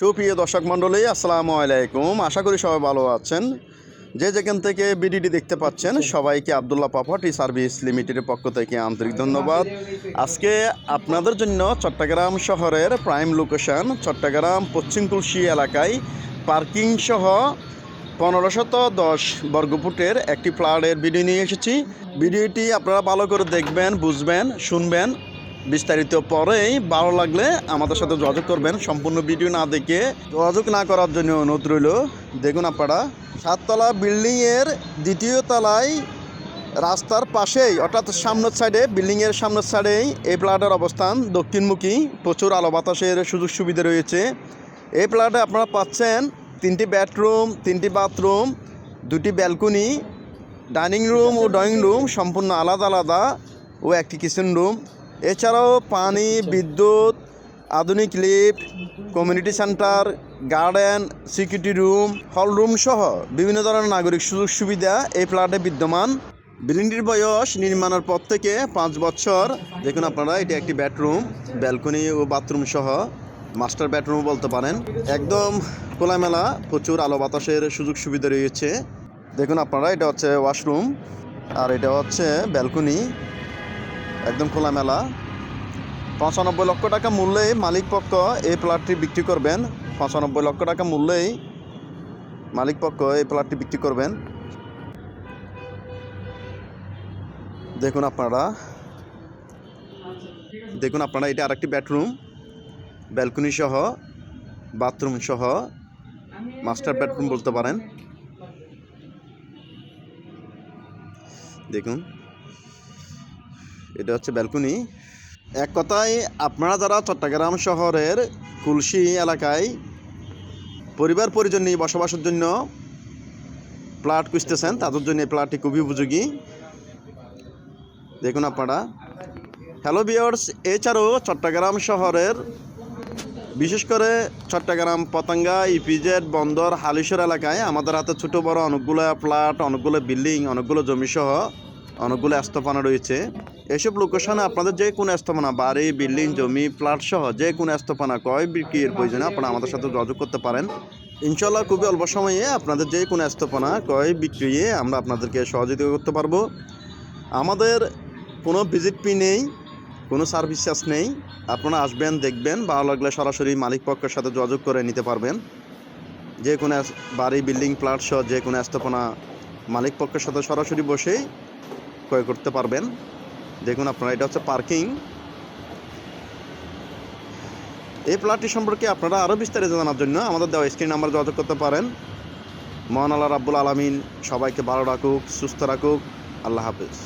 সুপ্রিয় দর্শক মণ্ডলী আসসালামু আলাইকুম। আশা করি সবাই ভালো আছেন। যে যেখান থেকে বিডিডি দেখতে পাচ্ছেন সবাইকে আবদুল্লাহ প্রপার্টি সার্ভিস লিমিটেডের পক্ষ থেকে আন্তরিক ধন্যবাদ। আজকে আপনাদের জন্য চট্টগ্রাম শহরের প্রাইম লোকেশন চট্টগ্রাম পশ্চিম তুলসী এলাকায় পার্কিং সহ পনেরো শত দশ বর্গফুটের একটি ফ্ল্যাটের ভিডিও নিয়ে এসেছি। ভিডিওটি আপনারা ভালো করে দেখবেন বুঝবেন শুনবেন। বিস্তারিত পরেই ভালো লাগলে আমাদের সাথে যোগাযোগ করবেন। সম্পূর্ণ ভিডিও না দেখে যোগাযোগ না করার জন্য অনুরোধ রইল। দেখুন আপনারা, সাততলা বিল্ডিংয়ের দ্বিতীয় তলায় রাস্তার পাশেই, অর্থাৎ সামনের সাইডে বিল্ডিংয়ের সামনের সাইডেই এই প্লাটের অবস্থান। দক্ষিণমুখী প্রচুর আলো বাতাসের সুযোগ সুবিধা রয়েছে। এই প্লাটে আপনারা পাচ্ছেন তিনটি বেডরুম, তিনটি বাথরুম, দুটি ব্যালকনি, ডাইনিং রুম ও ড্রয়িং রুম সম্পূর্ণ আলাদা আলাদা ও একটি কিচেন রুম এছাড়াও পানি, বিদ্যুৎ, আধুনিক lift, community centre, garden, security room, hall room সহ বিভিন্ন ধরনের নাগরিক সুযোগ সুবিধা এই ফ্ল্যাটে বিদ্যমান। বিল্ডিংটির বয়স নির্মাণের পর থেকে পাঁচ বছর। দেখুন আপনারা, এটি একটি বেডরুম, ব্যালকনি ও বাথরুম সহ মাস্টার বেডরুম বলতে পারেন। একদম খোলামেলা, প্রচুর আলো বাতাসের সুযোগ সুবিধা রয়েছে। দেখুন আপনারা, এটা হচ্ছে ওয়াশরুম আর এটা হচ্ছে ব্যালকনি। একদম খোলামেলা। পঁচানব্বই লক্ষ টাকা মূল্যেই মালিক পক্ষ এই প্লটটি বিক্রি করবেন। পঁচানব্বই লক্ষ টাকা মূল্যেই মালিক পক্ষ এই প্লটটি বিক্রি করবেন। দেখুন আপনারা। দেখুন আপনারা, এটা আরেকটি বেডরুম। ব্যালকনি সহ, বাথরুম সহ, মাস্টার বেডরুম বলতে পারেন। দেখুন। এটা হচ্ছে ব্যালকনি। এক কথায়, আপনারা যারা চট্টগ্রাম শহরের কুলসি এলাকায় পরিবার পরিজন নিয়ে বসবাসের জন্য প্লাট খুঁজতেছেন, তাদের জন্য এই প্লাটটি খুবই উপযোগী। দেখুন আপনারা। হ্যালো বিয়ার্স এছাড়াও চট্টগ্রাম শহরের, বিশেষ করে চট্টগ্রাম, পতঙ্গা ইপিজেড বন্দর হালিশর এলাকায় আমাদের হাতে ছোট বড় অনেকগুলো প্লাট অনেকগুলো বিল্ডিং, অনেকগুলো জমিসহ অনেকগুলো স্থাপনা রয়েছে। এসব লোকেশনে আপনাদের যে কোনো স্থাপনা, বাড়ি, বিল্ডিং, জমি প্লাট সহ যে কোনো স্থাপনা ক্রয় বিক্রির প্রয়োজনে, আপনারা আমাদের সাথে যোগাযোগ করতে পারেন। ইনশাল্লাহ খুবই অল্প সময়ে আপনাদের যে কোনো স্থাপনা ক্রয় বিক্রিয়ে আমরা আপনাদেরকে সহযোগিতা করতে পারব। আমাদের কোনো ভিজিট ফি নেই, কোনো সার্ভিস চার্জ নেই। আপনারা আসবেন, দেখবেন, ভালো লাগলে সরাসরি মালিক পক্ষের সাথে যোগাযোগ করে নিতে পারবেন। যে কোনো বাড়ি, বিল্ডিং প্লাট সহ যে কোনো স্থাপনা মালিক পক্ষের সাথে সরাসরি বসেই ক্রয় করতে পারবেন। দেখুন আপনারা, এটা হচ্ছে পার্কিং এই প্লাটটি সম্পর্কে আপনারা আরও বিস্তারিত জানার জন্য আমাদের দেওয়া স্ক্রিন নাম্বার যোগাযোগ করতে পারেন। মহান আল্লাহ রাব্বুল আলমিন সবাইকে ভালো রাখুক, সুস্থ রাখুক। আল্লাহ হাফিজ।